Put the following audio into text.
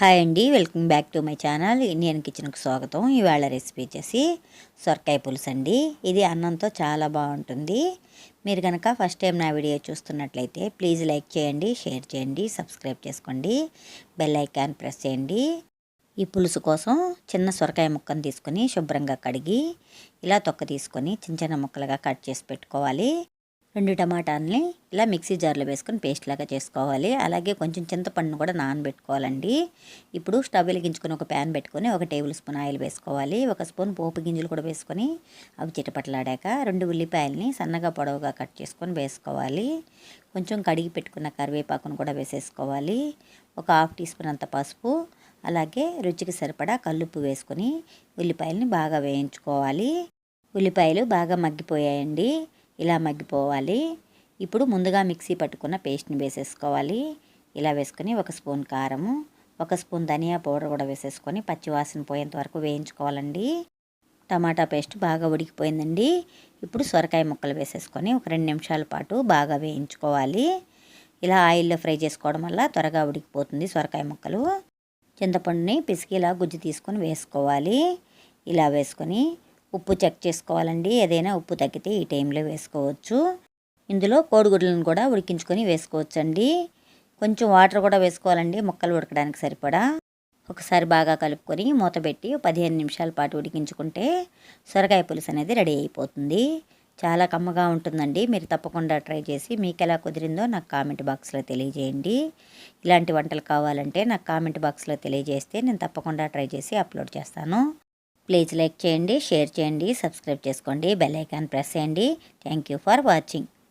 Hi అండి welcome back to my channel. Indian కిచెన్కి స్వాగతం. ఇవాళ రెసిపీ వచ్చేసి సొరకాయ పులుసు అండి. ఇది అన్నంతో చాలా బాగుంటుంది. మీరు కనుక ఫస్ట్ టైం నా వీడియో చూస్తున్నట్లయితే ప్లీజ్ లైక్ చేయండి షేర్ చేయండి సబ్స్క్రైబ్ చేసుకోండి బెల్ ఐకాన్ ప్రెస్ చేయండి. ఈ పులుసు కోసం చిన్న సొరకాయ ముక్కను తీసుకొని శుభ్రంగా కడిగి ఇలా తొక్క తీసుకొని చిన్న చిన్న ముక్కలుగా కట్ చేసి పెట్టుకోవాలి. రెండు టమాటాలని ఇలా మిక్సీ జార్లో వేసుకొని పేస్ట్ లాగా చేసుకోవాలి. అలాగే కొంచెం చింతపండును కూడా నానబెట్టుకోవాలండి. ఇప్పుడు స్టవ్ వెలిగించుకొని ఒక ప్యాన్ పెట్టుకొని ఒక టేబుల్ స్పూన్ ఆయిల్ వేసుకోవాలి. ఒక స్పూన్ పోపు గింజలు కూడా వేసుకొని అవి చిటపట్లాడాక రెండు ఉల్లిపాయలని సన్నగా పొడవుగా కట్ చేసుకొని వేసుకోవాలి. కొంచెం కడిగి పెట్టుకున్న కరివేపాకును కూడా వేసేసుకోవాలి. ఒక హాఫ్ టీ స్పూన్ అంత పసుపు అలాగే రుచికి సరిపడా కల్లుప్పు వేసుకొని ఉల్లిపాయలని బాగా వేయించుకోవాలి. ఉల్లిపాయలు బాగా మగ్గిపోయాయండి. ఇలా మగ్గిపోవాలి. ఇప్పుడు ముందుగా మిక్సీ పట్టుకున్న పేస్ట్ని వేసేసుకోవాలి. ఇలా వేసుకొని ఒక స్పూన్ కారము ఒక స్పూన్ ధనియా పౌడర్ కూడా వేసేసుకొని పచ్చివాసన పోయేంత వరకు వేయించుకోవాలండి. టమాటా పేస్ట్ బాగా ఉడికిపోయిందండి. ఇప్పుడు సొరకాయ ముక్కలు వేసేసుకొని ఒక రెండు నిమిషాల పాటు బాగా వేయించుకోవాలి. ఇలా ఆయిల్లో ఫ్రై చేసుకోవడం వల్ల త్వరగా ఉడికిపోతుంది సొరకాయ ముక్కలు. చింతపండుని పిసికి ఇలా గుజ్జు తీసుకొని వేసుకోవాలి. ఇలా వేసుకొని ఉప్పు చెక్ చేసుకోవాలండి. ఏదైనా ఉప్పు తగ్గితే ఈ టైంలో వేసుకోవచ్చు. ఇందులో కోడిగుడ్లను కూడా ఉడికించుకొని వేసుకోవచ్చండి. కొంచెం వాటర్ కూడా వేసుకోవాలండి. ముక్కలు ఉడకడానికి సరిపడా. ఒకసారి బాగా కలుపుకొని మూత పెట్టి పదిహేను నిమిషాల పాటు ఉడికించుకుంటే సొరకాయ పులుసు అనేది రెడీ అయిపోతుంది. చాలా కమ్మగా ఉంటుందండి. మీరు తప్పకుండా ట్రై చేసి మీకు ఎలా కుదిరిందో నాకు కామెంట్ బాక్స్లో తెలియజేయండి. ఇలాంటి వంటలు కావాలంటే నాకు కామెంట్ బాక్స్లో తెలియజేస్తే నేను తప్పకుండా ట్రై చేసి అప్లోడ్ చేస్తాను. ప్లీజ్ లైక్ చేయండి షేర్ చేయండి సబ్స్క్రైబ్ చేసుకోండి బెల్ ఐకాన్ ప్రెస్ చేయండి. Thank you for watching